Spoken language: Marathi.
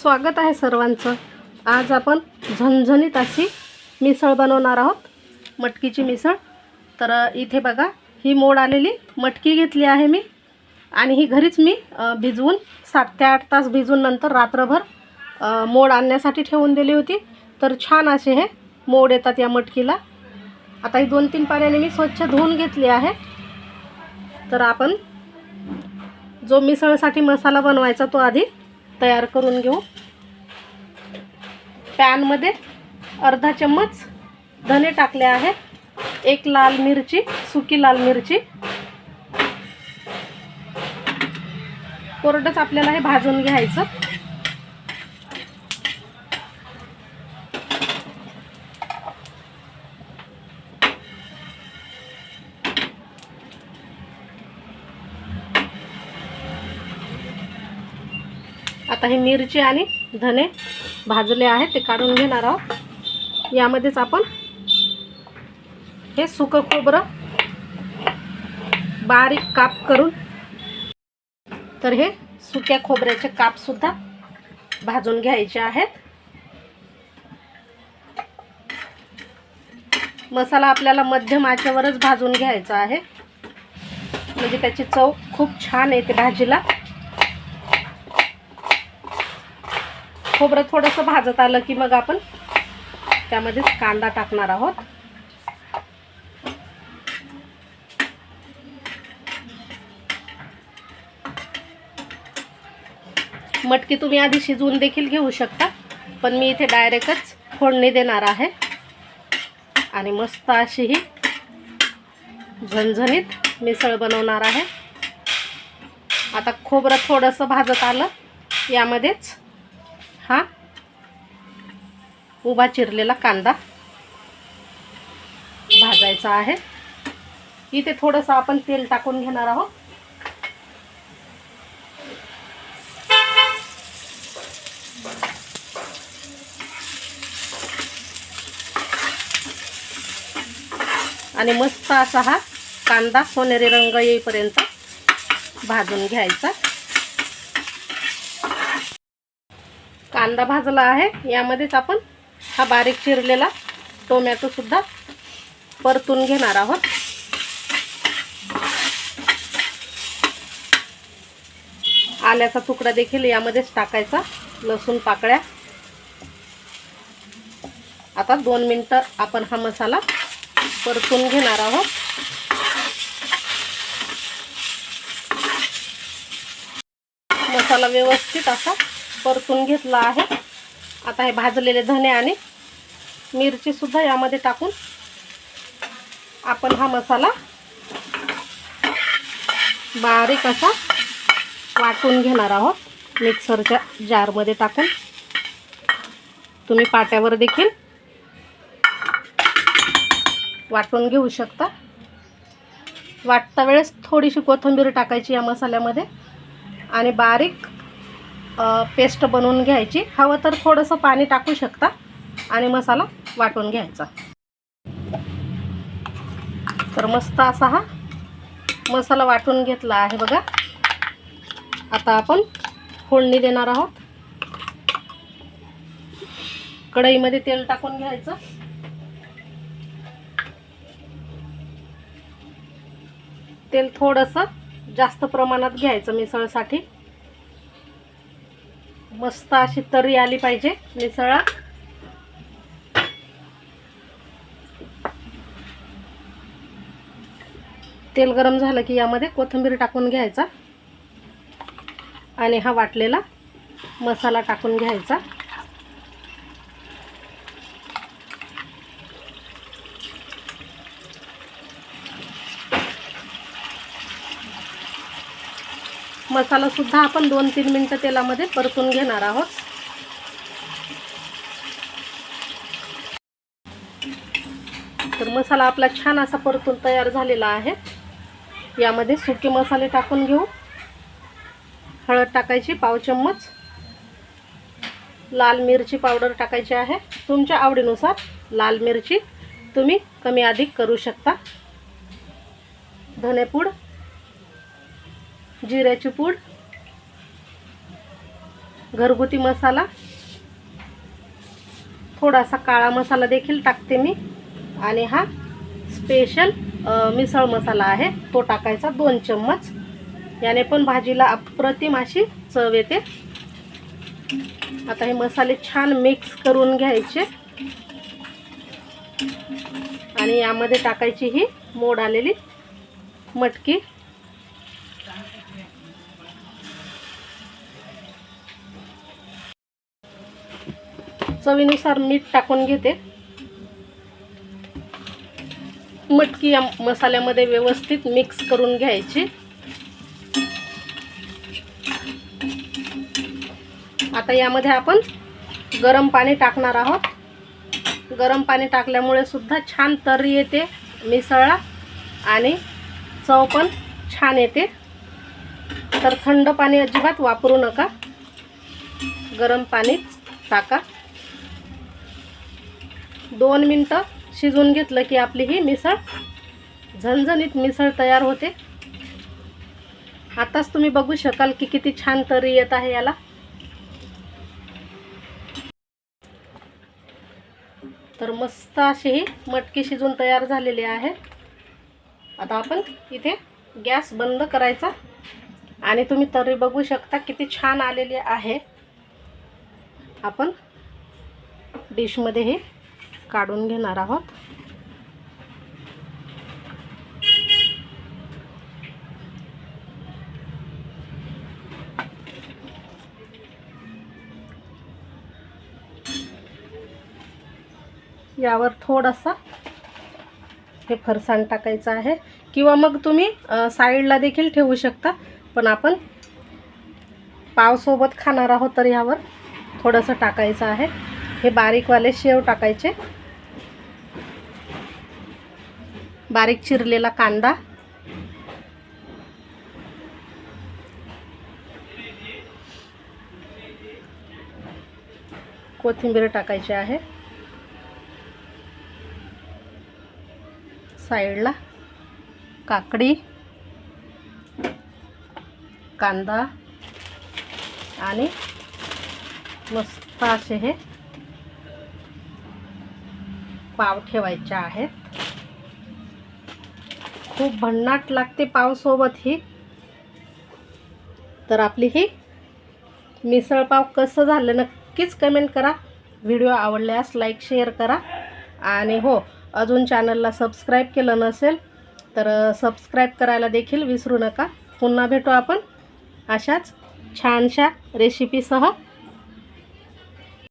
स्वागत आहे सर्वांचं. आज आपण झणझणीत अशी मिसळ बनवणार आहोत. मटकीची मिसळ. तर इथे बघा ही मोड आलेली. मटकी घेतली आहे मी. आणि ही घरीच मी भिजवून सात ते आठ तास भिजवून नंतर रात्रभर मोड आणण्यासाठी ठेवून दिली होती. तर छान असे हे मोड येतात या मटकीला. आता ही दोन तीन पाण्याने मी स्वच्छ धुवून घेतली आहे. तर आपण जो मिसळसाठी मसाला बनवायचा तो आधी तयार करून घेऊ. पॅनमध्ये अर्धा चम्मच धने टाकले आहेत. एक लाल मिरची सुकी लाल मिरची. कोरडंच आपल्याला हे भाजून घ्यायचं. आता हे मिरची आणि धने भाजले आहेत ते काढून घेणार आहोत. यामध्येच आपण हे सुकं खोबरं बारीक काप करून तर हे सुक्या खोबऱ्याचे कापसुद्धा भाजून घ्यायचे आहेत. मसाला आपल्याला मध्यम आचेवरच भाजून घ्यायचा आहे. म्हणजे त्याची चव खूप छान येते भाजीला. खोबरं थोडंसं भाजत आलं की मग आपण त्यामध्येच कांदा टाकणार आहोत. मटकी तुम्ही आधी शिजवून देखील घेऊ शकता पण मी इथे डायरेक्टच फोडणी देणार आहे. आणि मस्त अशी ही झणझणीत मिसळ बनवणार आहे. आता खोबरं थोडंसं भाजत आलं यामध्येच हा? उभा चिरलेला कांदा भाजायचा आहे. इथे थोडंसं आपण तेल टाकून घेणार आहोत. आणि मस्त असा हा कांदा सोनेरी रंग येईपर्यंत भाजून घ्यायचा. कांदा भाजला आहे. यामध्येच आपण हा बारीक चिरलेला टोमॅटोसुद्धा परतून घेणार आहोत. आल्याचा तुकडा देखील यामध्येच टाकायचा. लसूण पाकळ्या. आता दोन मिनटं आपण हा मसाला परतून घेणार आहोत. मसाला व्यवस्थित असा परतून घेतला आहे. आता हे भाजलेले धने आणि मिरचीसुद्धा यामध्ये टाकून आपण हा मसाला बारीक असा वाटून घेणार आहोत. मिक्सरच्या जारमध्ये टाकून. तुम्ही पाट्यावर देखील वाटून घेऊ शकता. वाटता वेळेस थोडीशी कोथिंबीर टाकायची या मसाल्यामध्ये आणि बारीक पेस्ट बनवून घ्यायची. हवं तर थोडंसं पाणी टाकू शकता आणि मसाला वाटून घ्यायचा. तर मस्त असा हा मसाला वाटून घेतला आहे बघा. आता आपण फोडणी देणार आहोत. कढईमध्ये तेल टाकून घ्यायचं. तेल थोडंसं जास्त प्रमाणात घ्यायचं मिसळसाठी. मस्त अशी तरी आली पाहिजे मिसळा. तेल गरम झालं की यामध्ये कोथिंबीर टाकून घ्यायचा. आणि हा वाटलेला मसाला टाकून घ्यायचा. मसाला सुद्धा आपण दोन तीन मिनटं तेलामध्ये परतून घेणार आहोत. तर मसाला आपला छान असा परतून तयार झालेला आहे. यामध्ये सुके मसाले टाकून घेऊ. हळद टाकायची पाव चम्मच. लाल मिरची पावडर टाकायची आहे. तुमच्या आवडीनुसार लाल मिरची तुम्ही कमी अधिक करू शकता. धनेपूड जिऱ्याची पूड घरगुती मसाला थोडासा काळा मसाला देखील टाकते मी. आणि हा स्पेशल मिसळ मसाला आहे. तो टाकायचा दोन चम्मच. याने पण भाजीला अप्रतिम अशी चव येते. आता हे मसाले छान मिक्स करून घ्यायचे. आणि यामध्ये टाकायची ही मोड आलेली मटकी. चवीनुसार मीठ टाकून घेते. मटकी या मसाल्यामध्ये व्यवस्थित मिक्स करून घ्यायची. आता यामध्ये आपण गरम पाणी टाकणार आहोत. गरम पाणी टाकल्यामुळे सुद्धा छान तर्री येते मिसळला आणि चव पण छान येते. तर थंड पाणी अजिबात वापरू नका. गरम पाणीच टाका. दोन मिनटं शिजवून घेतलं की आपली ही मिसळ झणझणीत मिसळ तयार होते. आताच तुम्ही बघू शकाल की किती छान तरी येत आहे याला. तर मस्त अशी ही मटकी शिजून तयार झालेली आहे. आता आपण इथे गॅस बंद करायचा आणि तुम्ही तरी बघू शकता किती छान आलेली आहे. आपण डिशमध्ये हे काढून घेणार आहोत. यावर थोडासा हे फरसाण टाकायचं आहे. किंवा मग तुम्ही साईडला देखील ठेवू शकता. पण आपण पावसोबत खाणार आहोत तर यावर थोडंसं टाकायचं आहे. हे बारीकवाले शेव टाकायचे. बारीक चिरलेला कांदा. कोथिंबीर टाकायची आहे. साईडला काकडी कांदा आणि मस्त असे हे पाव ठेवायचे आहेत. खूप भन्नाट लागते पावसोबत ही. तर आपली ही मिसळ पाव कसं झालं नक्कीच कमेंट करा. व्हिडिओ आवडल्यास लाईक शेअर करा. आणि हो अजून चॅनलला सबस्क्राईब केलं नसेल तर सबस्क्राईब करायला देखील विसरू नका. पुन्हा भेटू आपण अशाच छानशा रेसिपीसह